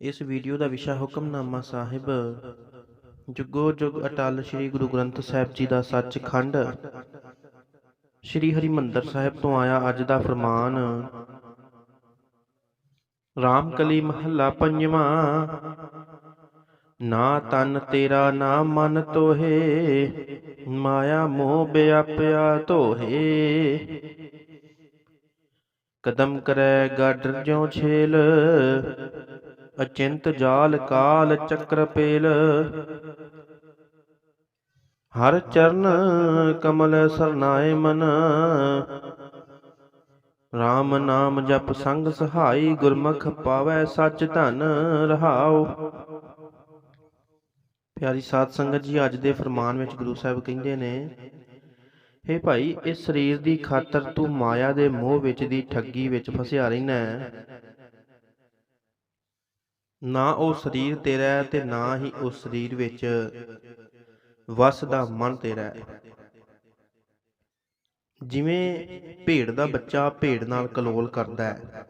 ਇਸ ਵੀਡੀਓ ਦਾ ਵਿਸ਼ਾ ਹੁਕਮਨਾਮਾ ਸਾਹਿਬ। ਜੁਗੋ ਜੁਗ ਅਟਲ ਸ੍ਰੀ ਗੁਰੂ ਗ੍ਰੰਥ ਸਾਹਿਬ ਜੀ ਦਾ ਸੱਚਖੰਡ। ਸ੍ਰੀ ਹਰਿਮੰਦਰ ਸਾਹਿਬ ਤੋਂ ਆਇਆ ਅੱਜ ਦਾ ਫਰਮਾਨ ਰਾਮਕਲੀ ਮਹੱਲਾ ਪੰਜਵਾਂ, ਨਾ ਤਨ ਤੇਰਾ, ਨਾ ਮਨ ਤੋਹੇ, ਮਾਇਆ ਮੋਹ ਵਿਆਪਿਆ ਤੋਹੇ ਕਦਮ ਕਰੈ ਗਾਡਰ ਜਿਉ ਛੇਲ ਅਚਿੰਤ ਜਾਲ ਕਾਲ ਚੱਕਰ ਪੇਲ। ਹਰ ਚਰਨ ਕਮਲ ਸਰਨਾਏ ਮਨ। RAM ਨਾਮ ਜਪ ਸੰਗ ਸਹਾਈ ਗੁਰਮੁਖ ਪਾਵੈ ਸੱਚ ਧਨ ਰਹਾਉ। ਪਿਆਰੀ ਸਾਧ ਸੰਗਤ ਜੀ, ਅੱਜ ਦੇ ਫਰਮਾਨ ਵਿੱਚ ਗੁਰੂ ਸਾਹਿਬ ਕਹਿੰਦੇ ਨੇ, ਹੇ ਭਾਈ, ਇਸ ਸਰੀਰ ਦੀ ਖਾਤਰ ਤੂੰ ਮਾਇਆ ਦੇ ਮੋਹ ਵਿੱਚ ਦੀ ਠੱਗੀ ਵਿੱਚ ਫਸਿਆ ਰਹਿਣਾ ਹੈ। ਨਾ ਉਹ ਸਰੀਰ ਤੇਰਾ ਹੈ ਤੇ ਨਾ ਹੀ ਉਸ ਸਰੀਰ ਵਿੱਚ ਵਸਦਾ ਮਨ ਤੇਰਾ ਹੈ। ਜਿਵੇਂ ਭੇਡ ਦਾ ਬੱਚਾ ਭੇਡ ਨਾਲ ਕਲੋਲ ਕਰਦਾ ਹੈ,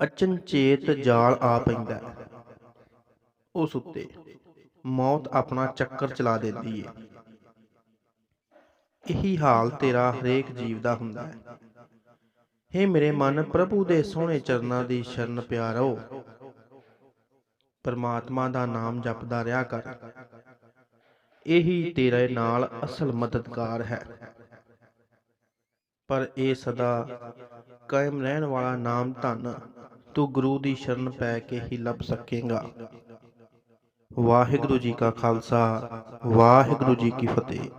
ਅਚਨਚੇਤ ਜਾਲ ਆ ਪੈਂਦਾ ਉਸ ਉੱਤੇ ਮੌਤ ਆਪਣਾ ਚੱਕਰ ਚਲਾ ਦਿੰਦੀ ਹੈ। ਇਹੀ ਹਾਲ ਤੇਰਾ ਹਰੇਕ ਜੀਵ ਦਾ ਹੁੰਦਾ ਹੈ। ਹੇ ਮੇਰੇ ਮਨ, ਪ੍ਰਭੂ ਦੇ ਸੋਹਣੇ ਚਰਨਾਂ ਦੀ ਸ਼ਰਨ ਪਿਆ ਰਹੋ ਪਰਮਾਤਮਾ ਦਾ ਨਾਮ ਜਪਦਾ ਰਿਹਾ ਕਰ। ਇਹੀ ਤੇਰੇ ਨਾਲ ਅਸਲ ਮਦਦਗਾਰ ਹੈ। ਪਰ ਇਹ ਸਦਾ ਕਾਇਮ ਰਹਿਣ ਵਾਲਾ ਨਾਮ ਧਨ ਤੂੰ ਗੁਰੂ ਦੀ ਸ਼ਰਨ ਪੈ ਕੇ ਹੀ ਲੱਭ ਸਕੇਗਾ। ਵਾਹਿਗੁਰੂ ਜੀ ਕਾ ਖਾਲਸਾ, ਵਾਹਿਗੁਰੂ ਜੀ ਕੀ ਫਤਿਹ।